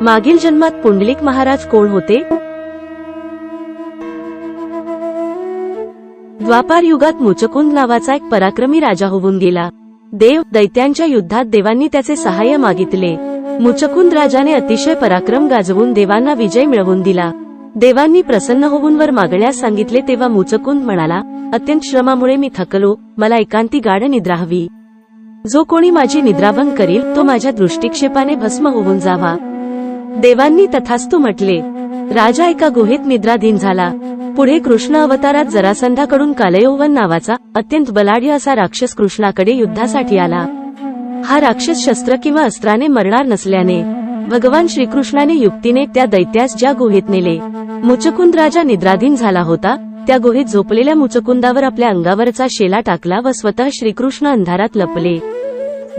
मागील जन्मात पुंडलिक महाराज कोण होते? द्वापार युगात मुचकुंद नावाचा एक पराक्रमी राजा होऊन गेला. देव दैत्यांच्या युद्धात देवांनी त्याचे सहाय्य मागितले. मुचकुंद राजाने अतिशय पराक्रम गाजवून देवांना विजय मिळवून दिला. देवांनी प्रसन्न होऊन वर मागण्यास सांगितले तेव्हा मुचकुंद म्हणाला अत्यंत श्रमामुळे मी थकलो. मला एकांती गाढ निद्रा हवी. जो कोणी माझी निद्राभंग करील तो माझ्या दृष्टिक्षेपाने भस्म होऊन जावा. देवांनी तथास्तु म्हटले राजा एका गुहेत निद्राधीन झाला. पुढे कृष्ण अवतारात जरासंधाकडून कालयोवन नावाचा अत्यंत बलाढ्य असा राक्षस कृष्णाकडे युद्धासाठी आला. हा राक्षस शस्त्र किंवा अस्त्राने मरणार नसल्याने भगवान श्रीकृष्णाने युक्तीने त्या दैत्यास ज्या गुहेत नेले मुचकुंद राजा निद्राधीन झाला होता त्या गुहेत झोपलेल्या मुचकुंदावर आपल्या अंगावरचा शेला टाकला व स्वतः श्रीकृष्ण अंधारात लपले.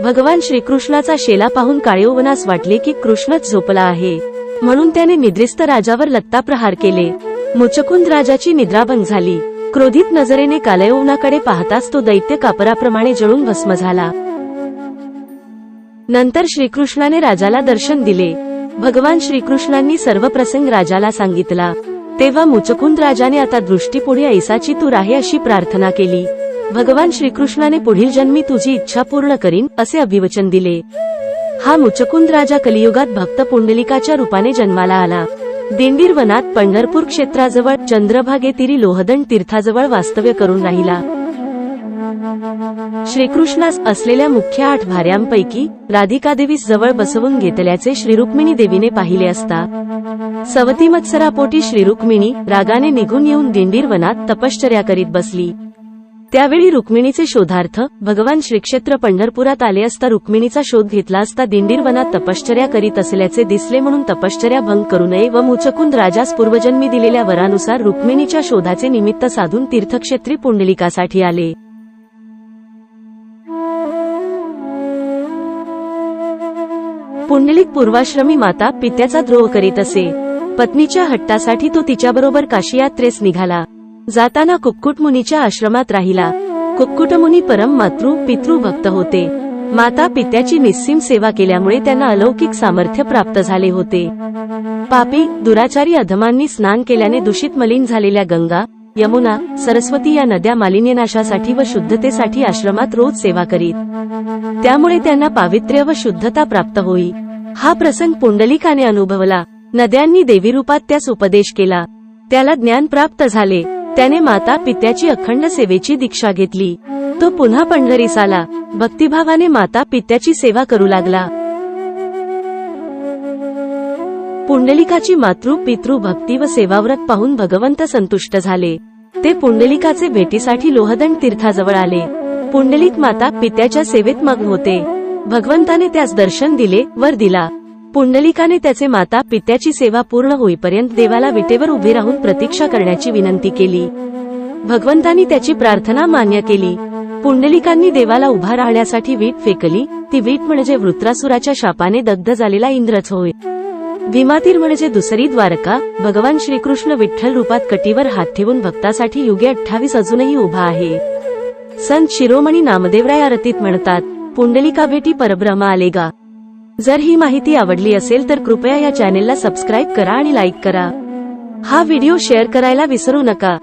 भगवान श्रीकृष्णाचा शेला पाहून काळेवनास वाटले की कृष्णच झोपला आहे. म्हणून त्याने निद्रिस्त राजावर लत्ता प्रहार केले. मुचकुंद राजाची निद्राभंग झाली. क्रोधित नजरेने कालयवनाकडे पाहताच तो दैत्य कापराप्रमाणे जळून भस्म झाला. नंतर श्रीकृष्णाने राजाला दर्शन दिले. भगवान श्रीकृष्णांनी सर्व प्रसंग राजाला सांगितला. तेव्हा मुचकुंद राजाने आता दृष्टीपुढे ऐसाची तू राहे अशी प्रार्थना केली. भगवान श्रीकृष्णाने पुढील जन्मी तुझी इच्छा पूर्ण करीन असे अभिवचन दिले. हा मुचकुंद राजा कलियुगात भक्त पुंडलिकाच्या रूपाने जन्माला आला. दिंडीर वनात पंढरपूर क्षेत्राजवळ चंद्रभागेतिरी लोहदंड तीर्थाजवळ वास्तव्य करून राहिला. श्रीकृष्णास असलेल्या मुख्य आठ भाऱ्यांपैकी राधिका देवीस जवळ बसवून घेतल्याचे श्री रुक्मिणी देवीने पाहिले असता सवती मत्सरापोटी श्री रुक्मिणी रागाने निघून येऊन दिंडीर वनात तपश्चर्या करीत बसली. त्यावेळी रुक्मिणीचे शोधार्थ भगवान श्रीक्षेत्र पंढरपुरात आले असता रुक्मिणीचा शोध घेतला असता दिंडीर वनात तपश्चर्या करीत असल्याचे दिसले म्हणून तपश्चर्या भंग करू नये व मुचकुंद राजास पूर्वजन्मी दिलेल्या वरानुसार रुक्मिणीच्या शोधाचे निमित्त साधून तीर्थक्षेत्री पुंडलिकासाठी आले. पुंडलिक पूर्वाश्रमी माता पित्याचा द्रोह करीत असे. पत्नीच्या हट्टासाठी तो तिच्याबरोबर काशी यात्रेस निघाला. जाताना कुक्कुट मुनीच्या आश्रमात राहिला. कुक्कुट मुनी परम मातृ पितृ भक्त होते. माता पित्याची निस्सीम सेवा केल्यामुळे त्यांना अलौकिक सामर्थ्य प्राप्त झाले होते. पापी दुराचारी अधमांनी स्नान केल्याने दूषित मलिन झालेल्या गंगा यमुना सरस्वती या नद्या मालिन्यनाशासाठी व शुद्धतेसाठी आश्रमात रोज सेवा करीत. त्यामुळे त्यांना पावित्र्य व शुद्धता प्राप्त होई. हा प्रसंग पुंडलिकाने अनुभवला. नद्यांनी देवी रूपात त्यास उपदेश केला. त्याला ज्ञान प्राप्त झाले. त्याने माता पित्याची अखंड सेवेची दीक्षा घेतली. तो पुन्हा पंढरीस आला. भक्तिभावाने माता पित्याची सेवा करू लागला. पुंडलिकाची मातृ पितृ भक्ती व सेवाव्रत पाहून भगवंत संतुष्ट झाले. ते पुंडलिकाचे भेटीसाठी लोहदंड तीर्थाजवळ आले. पुंडलिक माता पित्याच्या सेवेत मग्न होते. भगवंताने त्यास दर्शन दिले वर दिला. पुंडलिकाने त्याचे माता पित्याची सेवा पूर्ण होईपर्यंत देवाला विटेवर उभे राहून प्रतीक्षा करण्याची विनंती केली. भगवंतांनी त्याची प्रार्थना मान्य केली. पुंडलिकांनी देवाला उभा राहण्यासाठी वीट फेकली ती वीट म्हणजे वृत्रासुराच्या शापाने दग्ध झालेला इंद्रच होय भीमातीर म्हणजे दुसरी द्वारका भगवान श्रीकृष्ण विठ्ठल रूपात कटीवर हात ठेवून भक्तासाठी युगे अठ्ठावीस अजूनही उभा आहे. संत शिरोमणी नामदेवराय आरतीत म्हणतात कुंडलिका भेटी परब्रह्म आलेगा. जर ही माहिती आवडली असेल तर कृपया या चॅनेलला सबस्क्राईब करा आणि लाईक करा. हा व्हिडिओ शेअर करायला विसरू नका.